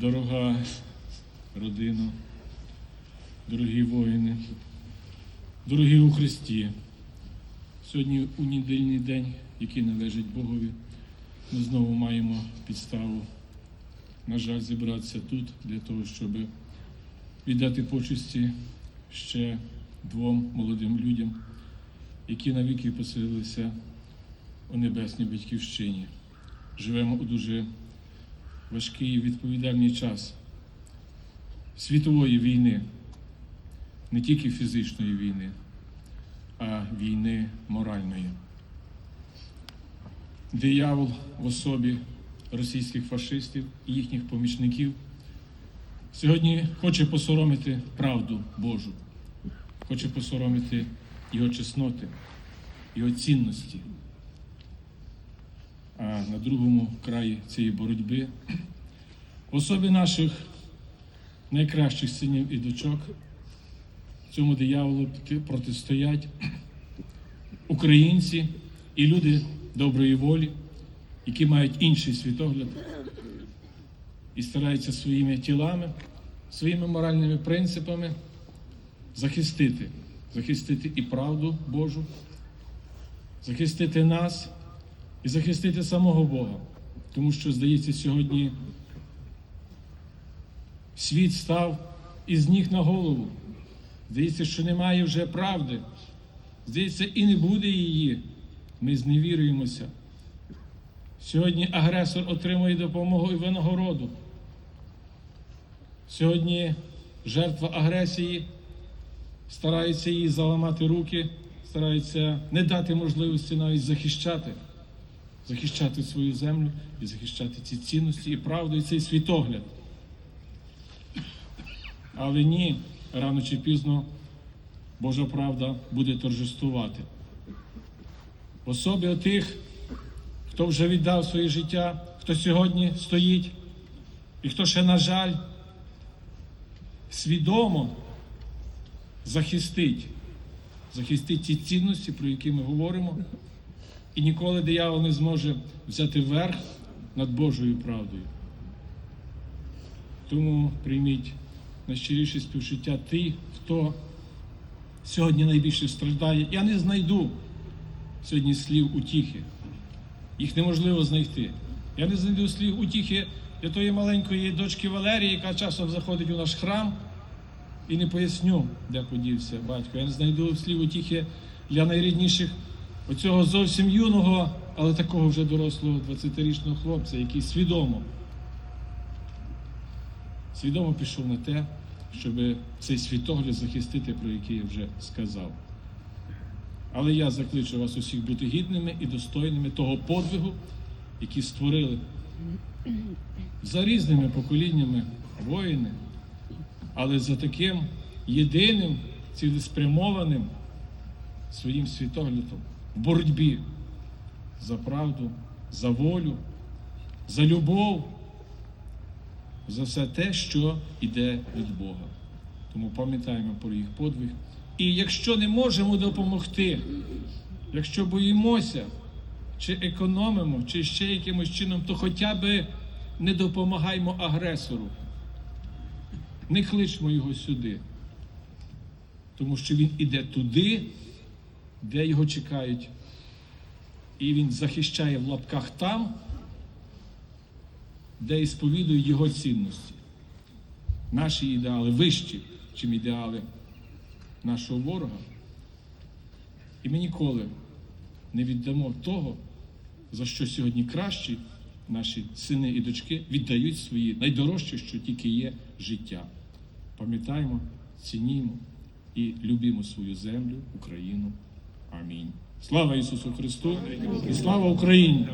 Дорога родина, дорогі воїни, дорогі у Христі. Сьогодні у недільний день, який належить Богові, ми знову маємо підставу, на жаль, зібратися тут для того, щоб віддати почесті ще двом молодим людям, які навіки поселилися у небесній батьківщині. Живемо у дуже важкий і відповідальний час світової війни, не тільки фізичної війни, а війни моральної. Диявол в особі російських фашистів і їхніх помічників сьогодні хоче посоромити правду Божу, хоче посоромити його чесноти, його цінності. А на другому краї цієї боротьби в особі наших найкращих синів і дочок цьому дияволу протистоять українці і люди доброї волі, які мають інший світогляд і стараються своїми тілами, своїми моральними принципами захистити, захистити і правду Божу, захистити нас і захистити самого Бога. Тому що, здається, сьогодні світ став із ніг на голову. Здається, що немає вже правди. Здається, і не буде її. Ми зневірюємося. Сьогодні агресор отримує допомогу і винагороду. Сьогодні жертва агресії старається їй заламати руки, старається не дати можливості навіть захищати, захищати свою землю і захищати ці цінності і правду, і цей світогляд. Але ні, рано чи пізно Божа правда буде торжествувати. В особі отих, хто вже віддав своє життя, хто сьогодні стоїть, і хто ще, на жаль, свідомо захистить, захистить ті цінності, про які ми говоримо, і ніколи диявол не зможе взяти верх над Божою правдою. Тому прийміть найщиріше співчуття ті, хто сьогодні найбільше страждає. Я не знайду сьогодні слів утіхи. Їх неможливо знайти. Я не знайду слів утіхи для тої маленької дочки Валерії, яка часом заходить у наш храм, і не поясню, де подівся батько. Я не знайду слів утіхи для найрідніших оцього зовсім юного, але такого вже дорослого 20-річного хлопця, який свідомо свідомо пішов на те, щоб цей світогляд захистити, про який я вже сказав. Але я закличу вас усіх бути гідними і достойними того подвигу, який створили за різними поколіннями воїни, але за таким єдиним, цілеспрямованим своїм світоглядом в боротьбі за правду, за волю, за любов за все те, що йде від Бога. Тому пам'ятаємо про їх подвиг. І якщо не можемо допомогти, якщо боїмося, чи економимо, чи ще якимось чином, то хоча б не допомагаймо агресору, не кличмо його сюди, тому що він іде туди, де його чекають, і він захищає в лапках там де і сповідують його цінності. Наші ідеали вищі, чим ідеали нашого ворога. І ми ніколи не віддамо того, за що сьогодні кращі наші сини і дочки віддають свої найдорожче, що тільки є життя. Пам'ятаємо, цінімо і любимо свою землю, Україну. Амінь. Слава Ісусу Христу і слава Україні!